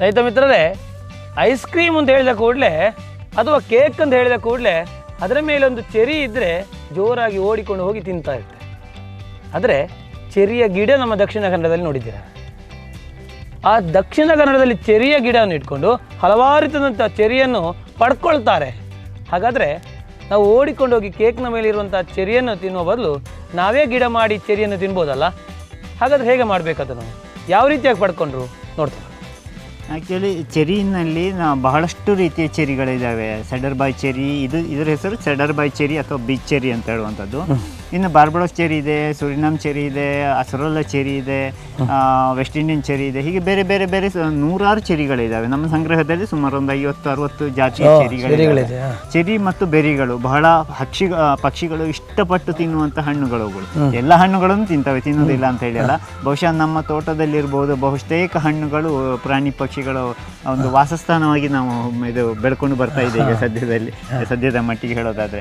ರೈತ ಮಿತ್ರರೇ, ice cream ಅಂತ ಹೇಳಿದ ಕೂಡಲೇ, ಅಥವಾ ಕೇಕ್ ಅಂತ ಹೇಳಿದ ಕೂಡಲೇ, ಅದರ ಮೇಲೆ ಒಂದು ಚೆರಿ ಇದ್ದರೆ ಜೋರಾಗಿ ಓಡಿಕೊಂಡು ಹೋಗಿ ತಿಂತಾ ಇರ್ತೆ ಆದರೆ, ಚೆರಿಯ ಗಿಡ ನಮ್ಮ ದಕ್ಷಿಣ ಕನ್ನಡದಲ್ಲಿ ನೋಡಿದ್ದೀರ? ಆ ದಕ್ಷಿಣ ಕನ್ನಡದಲ್ಲಿ ಚೆರಿಯ ಗಿಡವನ್ನು ಇಟ್ಕೊಂಡು ಹಲವಾರು ರೀತಿಯಾದಂಥ ಚೆರಿಯನ್ನು ಪಡ್ಕೊಳ್ತಾರೆ. ಹಾಗಾದರೆ, ನಾವು ಓಡಿಕೊಂಡು ಹೋಗಿ ಕೇಕ್ನ ಮೇಲೆ ಇರುವಂಥ ಚೆರಿಯನ್ನು ತಿನ್ನುವ ಬದಲು ನಾವೇ ಗಿಡ ಮಾಡಿ ಚೆರಿಯನ್ನು ತಿನ್ಬೋದಲ್ಲ? ಹಾಗಾದ್ರೆ ಹೇಗೆ ಮಾಡಬೇಕದನ್ನು? ಯಾವ ರೀತಿಯಾಗಿ ಪಡ್ಕೊಂಡ್ರು? ನೋಡ್ತಾರೆ ಆ್ಯಕ್ಚುಲಿ ಚೆರಿನಲ್ಲಿ ನಾ ಬಹಳಷ್ಟು ರೀತಿಯ ಚೆರಿಗಳಿದ್ದಾವೆ ಸೆಡರ್ ಬಾಯ್ ಚೆರಿ ಇದು ಇದರ ಹೆಸರು ಸೆಡರ್ ಬಾಯ್ ಚೆರಿ ಅಥವಾ ಬೀಚ್ ಚೆರಿ ಅಂತ ಹೇಳುವಂಥದ್ದು. ಇನ್ನು ಬಾರ್ಬಡೋಸ್ ಚೆರಿ ಇದೆ ಸುರಿನಾಮ್ ಚೆರಿ ಇದೆ ಅಸರೋಲ ಚೆರಿ ಇದೆ ವೆಸ್ಟ್ ಇಂಡಿಯನ್ ಚೆರಿ ಇದೆ. ಹೀಗೆ ಬೇರೆ ಬೇರೆ ಬೇರೆ ನೂರಾರು ಚೆರಿಗಳಿದ್ದಾವೆ ನಮ್ಮ ಸಂಗ್ರಹದಲ್ಲಿ ಸುಮಾರು ಒಂದು ಐವತ್ತು ಅರವತ್ತು ಜಾತಿಯ ಚೆರಿಗಳಿದೆ, ಚೆರಿ ಮತ್ತು ಬೆರಿಗಳು ಬಹಳ ಪಕ್ಷಿ ಪಕ್ಷಿಗಳು ಇಷ್ಟಪಟ್ಟು ತಿನ್ನುವಂಥ ಹಣ್ಣುಗಳು ಎಲ್ಲ ಹಣ್ಣುಗಳನ್ನು ತಿಂತವೆ ತಿನ್ನೋದಿಲ್ಲ ಅಂತ ಹೇಳಿ ಅಲ್ಲ ಬಹುಶಃ ನಮ್ಮ ತೋಟದಲ್ಲಿರ್ಬೋದು ಬಹುತೇಕ ಹಣ್ಣುಗಳು ಪ್ರಾಣಿ ಪಕ್ಷಿಗಳು ಒಂದು ವಾಸಸ್ಥಾನವಾಗಿ ನಾವು ಇದು ಬೆಳ್ಕೊಂಡು ಬರ್ತಾ ಇದೆ ಈಗ ಸದ್ಯದಲ್ಲಿ. ಸದ್ಯದ ಮಟ್ಟಿಗೆ ಹೇಳೋದಾದ್ರೆ.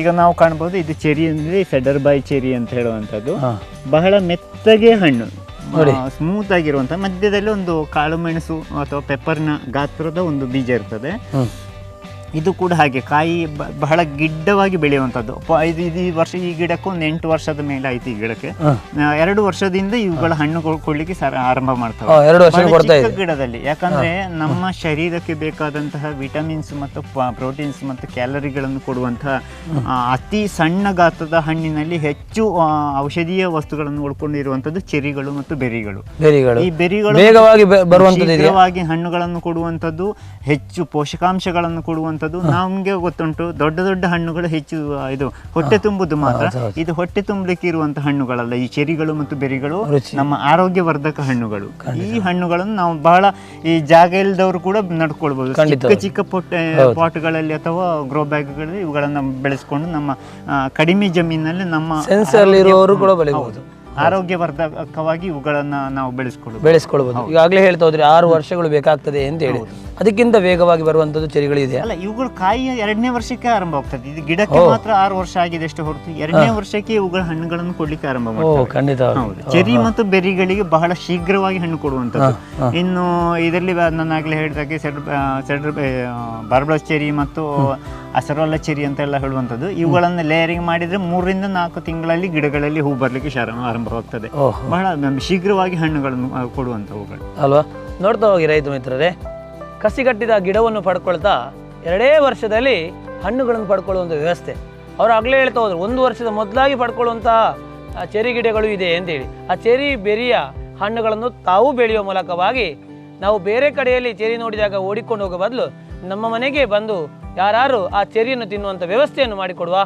ಈಗ ನಾವು ಕಾಣ್ಬೋದು ಇದು ಚೆರಿ ಅಂದ್ರೆ ಫೆಡರ್ ಬಾಯ್ ಚೆರಿ ಅಂತ ಹೇಳುವಂಥದ್ದು. ಬಹಳ ಮೆತ್ತಗೆ ಹಣ್ಣು. ಸ್ಮೂತ್ ಆಗಿರುವಂಥ ಮಧ್ಯದಲ್ಲಿ ಒಂದು ಕಾಳು ಮೆಣಸು ಅಥವಾ ಪೆಪ್ಪರ್ನ ಗಾತ್ರದ ಒಂದು ಬೀಜ ಇರ್ತದೆ. ಇದು ಕೂಡ ಹಾಗೆ ಕಾಯಿ ಬಹಳ ಗಿಡ್ಡವಾಗಿ ಬೆಳೆಯುವಂಥದ್ದು. ಪ- ಇದು ಇದು ಈ ವರ್ಷ ಈ ಗಿಡಕ್ಕೆ ಒಂದು ಎಂಟು ವರ್ಷದ ಮೇಲೆ ಆಯ್ತು ಈ ಗಿಡಕ್ಕೆ. ಎರಡು ವರ್ಷದಿಂದ ಇವುಗಳ ಹಣ್ಣು ಕೊಡ್- ಕೊಡ್ಲಿಕ್ಕೆ ಆರಂಭ ಮಾಡ್ತವೆ. ಗಿಡದಲ್ಲಿ. ಯಾಕಂದ್ರೆ ನಮ್ಮ ಶರೀರಕ್ಕೆ ಬೇಕಾದಂತಹ ವಿಟಮಿನ್ಸ್ ಮತ್ತು ಪ್ರೋಟೀನ್ಸ್ ಮತ್ತು ಕ್ಯಾಲರಿಗಳನ್ನು ಕೊಡುವಂತಹ ಅತಿ ಸಣ್ಣ ಗಾತ್ರದ ಹಣ್ಣಿನಲ್ಲಿ ಹೆಚ್ಚು ಔಷಧೀಯ ವಸ್ತುಗಳನ್ನು ಉಳ್ಕೊಂಡಿರುವಂತದ್ದು ಚೆರಿಗಳು ಮತ್ತು ಬೆರಿಗಳು. ಈ ಬೆರಿಗಳು ವೇಗವಾಗಿ ಹಣ್ಣುಗಳನ್ನು ಕೊಡುವಂಥದ್ದು ಹೆಚ್ಚು ಪೋಷಕಾಂಶಗಳನ್ನು ಕೊಡುವಂಥದ್ದು ನಮ್ಗೆ ಗೊತ್ತುಂಟು. ದೊಡ್ಡ ದೊಡ್ಡ ಹಣ್ಣುಗಳು ಹೆಚ್ಚು ಇದು ಹೊಟ್ಟೆ ತುಂಬುದು ಮಾತ್ರ. ಇದು ಹೊಟ್ಟೆ ತುಂಬಲಿಕ್ಕೆ ಇರುವಂತಹ ಹಣ್ಣುಗಳಲ್ಲ. ಈ ಚೆರಿಗಳು ಮತ್ತು ಬೆರಿಗಳು. ನಮ್ಮ ಆರೋಗ್ಯವರ್ಧಕ ಹಣ್ಣುಗಳು. ಈ ಹಣ್ಣುಗಳನ್ನು ನಾವು ಬಹಳ ಈ ಜಾಗ ಇಲ್ಲದವರು ಕೂಡ ನಡ್ಕೊಳ್ಬಹುದು ಚಿಕ್ಕ ಚಿಕ್ಕ ಪೊಟ್ಟೆ ಪಾಟ್ಗಳಲ್ಲಿ ಅಥವಾ ಗ್ರೋ ಬ್ಯಾಗ್ಗಳಲ್ಲಿ ಇವುಗಳನ್ನು ಬೆಳೆಸ್ಕೊಂಡು ನಮ್ಮ ಕಡಿಮೆ ಜಮೀನಲ್ಲಿ ನಮ್ಮ ಕೂಡ ಆರೋಗ್ಯವರ್ಧಕವಾಗಿ ಇವುಗಳನ್ನ ನಾವು ಬೆಳೆಸ್ಕೊಳ್ಳಬಹುದು ಬೆಳೆಸ್ಕೊಳ್ಬಹುದು ಈಗಾಗಲೇ ಹೇಳ್ತಾ ಹೋದ್ರೆ ಆರು ವರ್ಷಗಳು ಬೇಕಾಗ್ತದೆ ಅಂತ ಹೇಳಿ. ಅದಕ್ಕಿಂತ ವೇಗವಾಗಿ ಬರುವಂತದ್ದು ಚೆರಿಗಳು ಇದೆ ಅಲ್ಲ ಇವುಗಳ ಕಾಯಿ ಎರಡನೇ ವರ್ಷಕ್ಕೆ ಆರಂಭ ಆಗ್ತದೆ. ಇದು ಗಿಡಕ್ಕೆ ಮಾತ್ರ ಆರು ವರ್ಷ ಆಗಿದೆ ಎಷ್ಟು ಹೊರತು ಎರಡನೇ ವರ್ಷಕ್ಕೆ ಇವುಗಳ ಹಣ್ಣುಗಳನ್ನು ಕೊಡ್ಲಿಕ್ಕೆ ಆರಂಭ ಓ ಮಾಡ್ತವೆ ಖಂಡಿತ. ಹೌದು. ಚೆರಿ ಮತ್ತು ಬೆರಿಗಳಿಗೆ ಬಹಳ ಶೀಘ್ರವಾಗಿ ಹಣ್ಣು ಕೊಡುವಂತದ್ದು ಇನ್ನು ಇದರಲ್ಲಿ ಬ- ನಾನು ಆಗಲೇ ಹೇಳಿದಾಗೆ ಸೆಡ್ ಸೆಡ್ರ ಬಾರ್ಬ್ಲಸ್ ಚೆರಿ ಮತ್ತು ಅಸರೋಲ ಚೆರಿ ಅಂತ ಎಲ್ಲ ಹೇಳುವಂಥದ್ದು. ಇವುಗಳನ್ನು ಲೇಯರಿಂಗ್ ಮಾಡಿದ್ರೆ ಮೂರರಿಂದ ನಾಲ್ಕು ತಿಂಗಳಲ್ಲಿ ಗಿಡಗಳಲ್ಲಿ ಹೂ ಬರಲಿಕ್ಕೆ ಶಾರ ಆರಂಭವಾಗ್ತದೆ. ಓಹ್. ಬಹಳ ಶೀಘ್ರವಾಗಿ ಹಣ್ಣುಗಳನ್ನು ಆ, ಕೊಡುವಂಥವುಗಳು. ಅಲ್ವಾ? ನೋಡ್ತಾ ಹೋಗಿ ರೈತ ಮಿತ್ರರೇ ಕಸಿಗಟ್ಟಿದ ಗಿಡವನ್ನು ಪಡ್ಕೊಳ್ತಾ ಎರಡೇ ವರ್ಷದಲ್ಲಿ ಹಣ್ಣುಗಳನ್ನು ಪಡ್ಕೊಳ್ಳುವಂಥ ವ್ಯವಸ್ಥೆ. ಅವರು ಆಗಲೇ ಹೇಳ್ತಾ ಹೋದ್ರು, ಒಂದು ವರ್ಷದ ಮೊದಲಾಗಿ ಪಡ್ಕೊಳ್ಳುವಂತಹ ಚೆರಿ ಗಿಡಗಳು ಇದೆ ಅಂತೇಳಿ. ಆ ಚೆರಿ ಬೆರಿಯ ಹಣ್ಣುಗಳನ್ನು ತಾವು ಬೆಳೆಯುವ ಮೂಲಕವಾಗಿ ನಾವು ಬೇರೆ ಕಡೆಯಲ್ಲಿ ಚೆರಿ ನೋಡಿದಾಗ ಓಡಿಕೊಂಡು ಹೋಗೋ ಬದಲು ನಮ್ಮ ಮನೆಗೆ ಬಂದು ಯಾರು ಆ ಚೆರಿಯನ್ನು ತಿನ್ನುವಂಥ ವ್ಯವಸ್ಥೆಯನ್ನು ಮಾಡಿಕೊಡುವ.